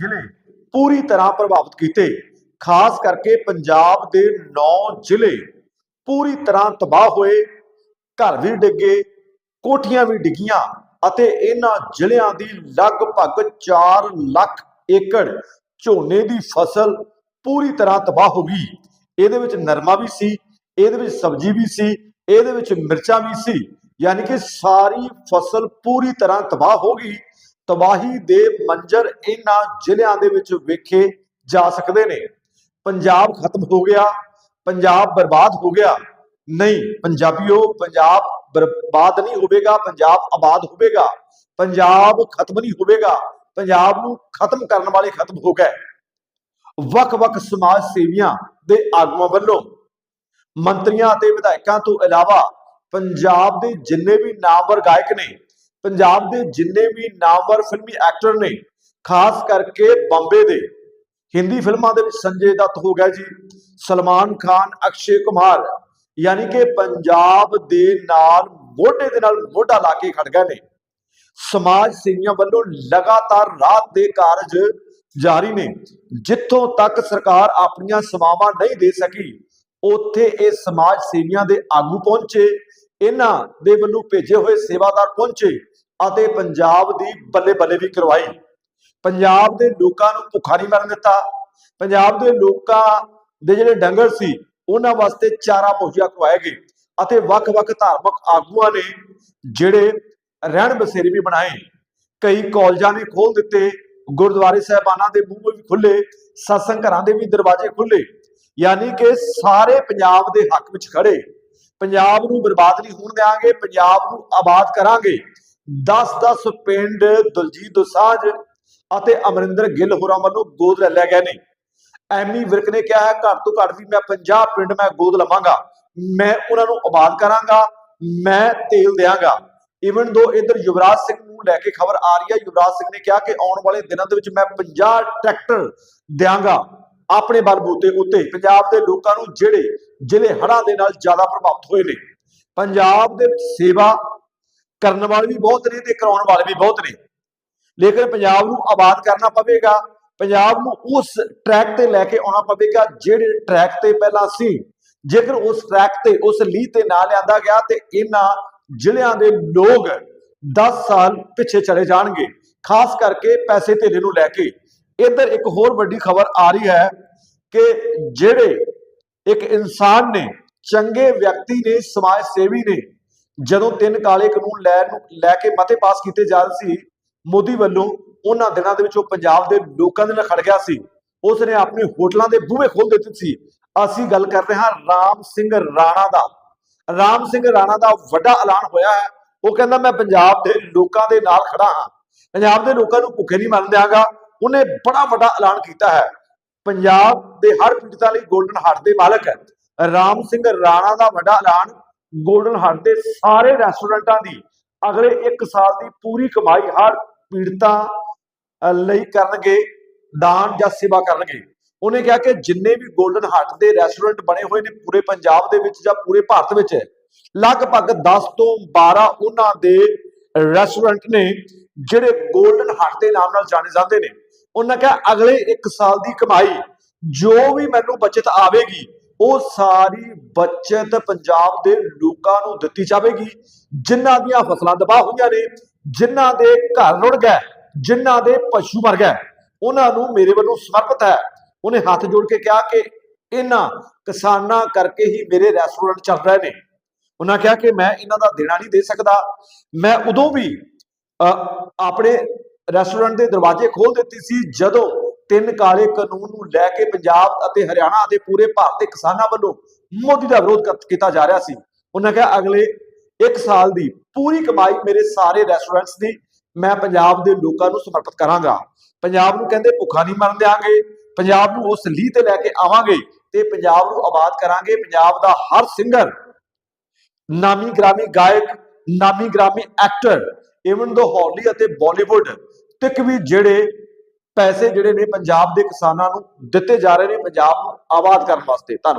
ਜ਼ਿਲ੍ਹੇ ਪੂਰੀ ਤਰ੍ਹਾਂ ਪ੍ਰਭਾਵਿਤ ਕੀਤੇ। ਖਾਸ ਕਰਕੇ ਪੰਜਾਬ ਦੇ 9 ਜ਼ਿਲ੍ਹੇ ਪੂਰੀ ਤਰ੍ਹਾਂ ਤਬਾਹ ਹੋਏ। ਘਰ ਵੀ ਡਿੱਗੇ, ਕੋਠੀਆਂ ਵੀ ਡਿੱਗੀਆਂ ਅਤੇ ਇਹਨਾਂ ਜ਼ਿਲ੍ਹਿਆਂ ਦੀ ਲਗਭਗ 4 ਲੱਖ ਏਕੜ ਝੋਨੇ ਦੀ ਫਸਲ ਪੂਰੀ ਤਰ੍ਹਾਂ ਤਬਾਹ ਹੋ ਗਈ। ਇਹਦੇ ਵਿੱਚ ਨਰਮਾ ਵੀ ਸੀ, ਇਹਦੇ ਵਿੱਚ ਸਬਜ਼ੀ ਵੀ ਸੀ, ਇਹਦੇ ਵਿੱਚ ਮਿਰਚਾਂ ਵੀ ਸੀ। ਯਾਨੀ ਕਿ ਸਾਰੀ ਫਸਲ ਪੂਰੀ ਤਰ੍ਹਾਂ ਤਬਾਹ ਹੋ ਗਈ। ਤਬਾਹੀ ਦੇ ਮੰਜ਼ਰ ਇਹਨਾਂ ਜ਼ਿਲ੍ਹਿਆਂ ਦੇ ਵਿੱਚ ਵੇਖੇ ਜਾ ਸਕਦੇ ਨੇ। ਪੰਜਾਬ ਖਤਮ ਹੋ ਗਿਆ, ਪੰਜਾਬ ਬਰਬਾਦ ਹੋ ਗਿਆ। ਨਹੀਂ, ਪੰਜਾਬੀਓ, ਪੰਜਾਬ ਬਰਬਾਦ ਨਹੀਂ ਹੋਵੇਗਾ, ਪੰਜਾਬ ਆਬਾਦ ਹੋਵੇਗਾ। ਪੰਜਾਬ ਖਤਮ ਨਹੀਂ ਹੋਵੇਗਾ, ਪੰਜਾਬ ਨੂੰ ਖਤਮ ਕਰਨ ਵਾਲੇ ਖਤਮ ਹੋ ਗਏ। ਵੱਖ-ਵੱਖ ਸਮਾਜ ਸੇਵੀਆਂ ਦੇ ਆਗੂਆਂ ਵੱਲੋਂ ਮੰਤਰੀਆਂ ਅਤੇ ਵਿਧਾਇਕਾਂ ਤੋਂ ਇਲਾਵਾ ਪੰਜਾਬ ਦੇ ਜਿੰਨੇ ਵੀ ਨਾਮਵਰ ਗਾਇਕ ਨੇ ਪੰਜਾਬ ਦੇ ਜਿੰਨੇ ਵੀ ਨਾਮਵਰ ਫਿਲਮੀ ਐਕਟਰ ਨੇ, ਖਾਸ ਕਰਕੇ ਬੰਬੇ ਦੇ, ਹਿੰਦੀ ਫਿਲਮਾਂ ਦੇ ਵਿੱਚ ਸੰਜੇ ਦੱਤ ਹੋ ਗਿਆ ਜੀ, ਸਲਮਾਨ ਖਾਨ, ਅਕਸ਼ੇ ਕੁਮਾਰ, ਯਾਨੀ ਕਿ ਪੰਜਾਬ ਦੇ ਨਾਲ ਮੋਢੇ ਦੇ ਨਾਲ ਮੋਢਾ ਲਾ ਕੇ ਖੜ ਗਏ ਨੇ। ਸਮਾਜ ਸੇਵੀਆਂ ਵੱਲੋਂ ਲਗਾਤਾਰ ਰਾਤ ਦੇ ਕਾਰਜ ਜਾਰੀ ਨੇ। ਜਿੱਥੋਂ ਤੱਕ ਸਰਕਾਰ ਆਪਣੀਆਂ ਸੇਵਾਵਾਂ ਨਹੀਂ ਦੇ ਸਕੀ, ਉੱਥੇ ਇਹ ਸਮਾਜ ਸੇਵੀਆਂ ਦੇ ਆਗੂ ਪਹੁੰਚੇ, ਇਹਨਾਂ ਦੇ ਵੱਲੋਂ ਭੇਜੇ ਹੋਏ ਸੇਵਾਦਾਰ ਪਹੁੰਚੇ। ਅਤੇ ਪੰਜਾਬ ਦੀ ਬੱਲੇ ਬੱਲੇ ਵੀ ਕਰਵਾਈ। ਪੰਜਾਬ ਦੇ ਲੋਕਾਂ ਨੂੰ ਭੁੱਖਾ ਨਹੀਂ ਮਰਨ ਦਿੱਤਾ। ਪੰਜਾਬ ਦੇ ਲੋਕਾਂ ਦੇ ਜਿਹੜੇ ਡੰਗਰ ਸੀ, ਉਹਨਾਂ ਵਾਸਤੇ ਚਾਰਾ ਮੁਹੱਈਆ ਕਰਵਾਏ ਗਏ ਅਤੇ ਵੱਖ-ਵੱਖ ਧਾਰਮਿਕ ਆਗੂਆਂ ਨੇ ਜਿਹੜੇ ਰਹਿਣ ਬਸੇਰੇ ਵੀ ਬਣਾਏ। ਕਈ ਕਾਲਜਾਂ ਨੇ ਖੋਲ ਦਿੱਤੇ, ਗੁਰਦੁਆਰੇ ਸਾਹਿਬਾਨਾਂ ਦੇ ਮੂੰਹ ਵੀ ਖੁੱਲੇ satsang ਘਰਾਂ ਦੇ ਵੀ ਦਰਵਾਜ਼ੇ ਖੁੱਲੇ ਯਾਨੀ ਕਿ ਸਾਰੇ ਪੰਜਾਬ ਦੇ ਹੱਕ ਵਿੱਚ ਖੜੇ ਪੰਜਾਬ ਨੂੰ ਬਰਬਾਦ ਨਹੀਂ ਹੋਣ ਦੇਵਾਂਗੇ ਪੰਜਾਬ ਨੂੰ ਆਬਾਦ ਕਰਾਂਗੇ। 10-10 ਪਿੰਡ ਦਲਜੀਤ ਦੋਸਾਂਝ ਅਤੇ ਅਮਰਿੰਦਰ ਗਿੱਲ ਹੋਰਾਂ ਵੱਲੋਂ ਗੋਦ ਲੈ ਲਿਆ ਗਏ ਨੇ। ਐਮੀ ਵਿਰਕ ਨੇ ਕਿਹਾ ਹੈ, ਘੱਟ ਤੋਂ ਘੱਟ ਵੀ ਮੈਂ 50 ਪਿੰਡ ਮੈਂ ਗੋਦ ਲਵਾਂਗਾ। ਮੈਂ ਉਹਨਾਂ ਨੂੰ ਆਬਾਦ ਕਰਾਂਗਾ, ਮੈਂ ਤੇਲ ਦਿਆਂਗਾ। ਇਵਨ ਦੋ ਇਧਰ ਯੁਵਰਾਜ ਸਿੰਘ ਨੂੰ ਲੈ ਕੇ ਖਬਰ ਆ ਰਹੀ ਹੈ, ਯੁਵਰਾਜ ਸਿੰਘ ਨੇ ਕਿਹਾ ਕਿ ਆਉਣ ਵਾਲੇ ਦਿਨਾਂ ਦੇ ਵਿੱਚ ਮੈਂ 50 ਟਰੈਕਟਰ ਦਿਆਂਗਾ ਆਪਣੇ ਬਲਬੂਤੇ ਉੱਤੇ। ਪੰਜਾਬ ਦੇ ਲੋਕਾਂ ਨੂੰ ਜਿਹੜੇ ਜ਼ਿਲ੍ਹੇ ਹੜ੍ਹਾਂ ਦੇ ਨਾਲ ਜ਼ਿਆਦਾ ਪ੍ਰਭਾਵਿਤ ਹੋਏ ਨੇ। ਪੰਜਾਬ ਦੇ ਵਿੱਚ ਸੇਵਾ ਕਰਨ ਵਾਲੇ ਵੀ ਬਹੁਤ ਨੇ ਤੇ ਕਰਾਉਣ ਵਾਲੇ ਵੀ ਬਹੁਤ ਨੇ। ਲੇਕਿਨ ਪੰਜਾਬ ਨੂੰ ਆਬਾਦ ਕਰਨਾ ਪਵੇਗਾ। ਪੰਜਾਬ ਨੂੰ ਉਸ ਟਰੈਕ ਤੇ ਲੈ ਕੇ ਆਉਣਾ ਪਵੇਗਾ ਜਿਹੜੇ ਟਰੈਕ ਤੇ ਪਹਿਲਾਂ ਸੀ। ਜੇਕਰ ਉਸ ਟਰੈਕ ਤੇ, ਉਸ ਲੀਹ ਤੇ ਨਾ ਲਿਆਂਦਾ ਗਿਆ ਤੇ ਇਹਨਾਂ ਜ਼ਿਲ੍ਹਿਆਂ ਦੇ ਲੋਕ 10 ਸਾਲ ਪਿੱਛੇ ਚਲੇ ਜਾਣਗੇ। ਖਾਸ ਕਰਕੇ ਪੈਸੇ ਧੇਲੇ ਨੂੰ ਲੈ ਕੇ। ਇੱਧਰ ਇੱਕ ਹੋਰ ਵੱਡੀ ਖਬਰ ਆ ਰਹੀ ਹੈ ਕਿ ਜਿਹੜੇ ਇੱਕ ਇਨਸਾਨ ਨੇ, ਚੰਗੇ ਵਿਅਕਤੀ ਨੇ, ਸਮਾਜ ਸੇਵੀ ਨੇ ਜਦੋਂ ਤਿੰਨ ਕਾਲੇ ਕਾਨੂੰਨ ਲੈ ਲੈ ਕੇ ਮਤੇ ਪਾਸ ਕੀਤੇ ਜਾ ਰਹੇ ਸੀ, ਮੋਦੀ ਵੱਲੋਂ ਉਹਨਾਂ ਦਿਨਾਂ ਦੇ ਵਿੱਚ ਉਹ ਪੰਜਾਬ ਦੇ ਲੋਕਾਂ ਦੇ ਨਾਲ ਖੜ ਗਿਆ ਸੀ। ਉਸ ਨੇ ਆਪਣੇ ਹੋਟਲਾਂ ਦੇ ਬੂਹੇ ਖੋਲ ਦਿੱਤੇ ਸੀ। ਅਸੀਂ ਗੱਲ ਕਰ ਰਹੇ ਹਾਂ ਰਾਮ ਸਿੰਘ ਰਾਣਾ ਦਾ। ਰਾਮ ਸਿੰਘ ਰਾਣਾ ਦਾ ਵੱਡਾ ਐਲਾਨ ਹੋਇਆ ਹੈ। ਉਹ ਕਹਿੰਦਾ, ਮੈਂ ਪੰਜਾਬ ਦੇ ਲੋਕਾਂ ਦੇ ਨਾਲ ਖੜਾ ਹਾਂ। ਪੰਜਾਬ ਦੇ ਲੋਕਾਂ ਨੂੰ ਭੁੱਖੇ ਨਹੀਂ ਮਰਨ ਦਿਆਂਗਾ। ਉਹਨੇ ਬੜਾ ਵੱਡਾ ਐਲਾਨ ਕੀਤਾ ਹੈ। ਪੰਜਾਬ ਦੇ ਹਰ ਪੀੜਤਾਂ ਲਈ 골ਡਨ ਹਾਰਟ ਦੇ ਮਾਲਕ ਹੈ। ਰਾਮ ਸਿੰਘ ਰਾਣਾ ਦਾ ਵੱਡਾ ਐਲਾਨ ਗੋਲਡਨ ਹਾਰਟ ਦੇ ਸਾਰੇ ਰੈਸਟੋਰੈਂਟਾਂ ਦੀ ਅਗਲੇ ਇੱਕ ਸਾਲ ਦੀ ਪੂਰੀ ਕਮਾਈ ਹਰ ਪੀੜਤਾ ਲਈ ਕਰਨਗੇ, ਦਾਨ ਜਾਂ ਸੇਵਾ ਕਰਨਗੇ। ਉਹਨੇ ਕਿਹਾ ਕਿ ਜਿੰਨੇ ਵੀ ਗੋਲਡਨ ਹਾਰਟ ਦੇ ਰੈਸਟੋਰੈਂਟ ਬਣੇ ਹੋਏ ਨੇ ਪੂਰੇ ਪੰਜਾਬ ਦੇ ਵਿੱਚ ਜਾਂ ਪੂਰੇ ਭਾਰਤ ਵਿੱਚ, ਲਗਭਗ 10 ਤੋਂ 12 ਉਹਨਾਂ ਦੇ ਰੈਸਟੋਰੈਂਟ ਨੇ ਜਿਹੜੇ ਗੋਲਡਨ ਹਾਰਟ ਦੇ ਨਾਮ ਨਾਲ ਜਾਣੇ ਜਾਂਦੇ ਨੇ। ਉਹਨਾਂ ਕਿਹਾ ਅਗਲੇ 1 ਸਾਲ ਦੀ ਕਮਾਈ ਜੋ ਵੀ ਮੈਨੂੰ ਬਚਤ ਆਵੇਗੀ ਉਹ ਸਾਰੀ ਬਚਤ ਪੰਜਾਬ ਦੇ ਲੋਕਾਂ ਨੂੰ ਦਿੱਤੀ ਜਾਵੇਗੀ। ਜਿਨ੍ਹਾਂ ਦੀਆਂ ਫਸਲਾਂ ਤਬਾਹ ਹੋਈਆਂ ਨੇ ਜਿਨ੍ਹਾਂ ਦੇ ਘਰ ਰੁੜ ਗਏ ਜਿਨ੍ਹਾਂ ਦੇ ਪਸ਼ੂ ਮਰ ਗਏ ਉਹਨਾਂ ਨੂੰ ਮੇਰੇ ਵੱਲੋਂ ਸਮਰਪਿਤ ਹੈ। ਉਹਨੇ ਹੱਥ ਜੋੜ ਕੇ ਕਿਹਾ ਕਿ ਇਹਨਾਂ ਕਿਸਾਨਾਂ ਕਰਕੇ ਹੀ ਮੇਰੇ ਰੈਸਟੋਰੈਂਟ ਚੱਲ ਰਹੇ ਨੇ। ਉਹਨਾਂ ਕਿਹਾ ਕਿ ਮੈਂ ਇਹਨਾਂ ਦਾ ਦੇਣਾ ਨਹੀਂ ਦੇ ਸਕਦਾ। ਮੈਂ ਉਦੋਂ ਵੀ ਅ, ਆਪਣੇ ਰੈਸਟੋਰੈਂਟ ਦੇ ਦਰਵਾਜ਼ੇ ਖੋਲ ਦਿੱਤੀ ਸੀ ਜਦੋਂ ਤਿੰਨ ਕਾਲੇ ਕਾਨੂੰਨ ਨੂੰ ਲੈ ਕੇ ਪੰਜਾਬ ਅਤੇ ਹਰਿਆਣਾ ਅਤੇ ਪੂਰੇ ਭਾਰਤ ਦੇ ਕਿਸਾਨਾਂ ਵੱਲੋਂ ਮੋਦੀ ਦਾ ਵਿਰੋਧ ਕੀਤਾ ਜਾ ਰਿਹਾ ਸੀ। ਉਹਨਾਂ ਕਿਹਾ, ਅਗਲੇ 1 ਸਾਲ ਦੀ ਪੂਰੀ ਕਮਾਈ ਮੇਰੇ ਸਾਰੇ ਰੈਸਟੋਰੈਂਟਸ ਦੀ, ਮੈਂ ਪੰਜਾਬ ਦੇ ਲੋਕਾਂ ਨੂੰ ਸਮਰਪਿਤ ਕਰਾਂਗਾ। ਪੰਜਾਬ ਨੂੰ ਕਹਿੰਦੇ, ਭੁੱਖਾ ਨਹੀਂ ਮਰਨ ਦਿਆਂਗੇ। ਪੰਜਾਬ ਨੂੰ ਉਸ ਲੀਹ ਤੇ ਲੈ ਕੇ ਆਵਾਂਗੇ ਤੇ ਪੰਜਾਬ ਨੂੰ ਆਬਾਦ ਕਰਾਂਗੇ। ਪੰਜਾਬ ਦਾ ਹਰ ਸਿੰਗਰ ਨਾਮੀ ਗ੍ਰਾਮੀ ਗਾਇਕ ਨਾਮੀ ਗ੍ਰਾਮੀ ਐਕਟਰ ਇਵਨ ਦੋ ਹਾਲੀ ਅਤੇ ਬਾਲੀਵੁੱਡ ਤੱਕ ਵੀ ਜਿਹੜੇ ਪੈਸੇ ਜਿਹੜੇ ਨੇ ਪੰਜਾਬ ਦੇ ਕਿਸਾਨਾਂ ਨੂੰ ਦਿੱਤੇ ਜਾ ਰਹੇ ਨੇ, ਪੰਜਾਬ ਨੂੰ ਆਬਾਦ ਕਰਨ ਵਾਸਤੇ। ਧੰਨਵਾਦ।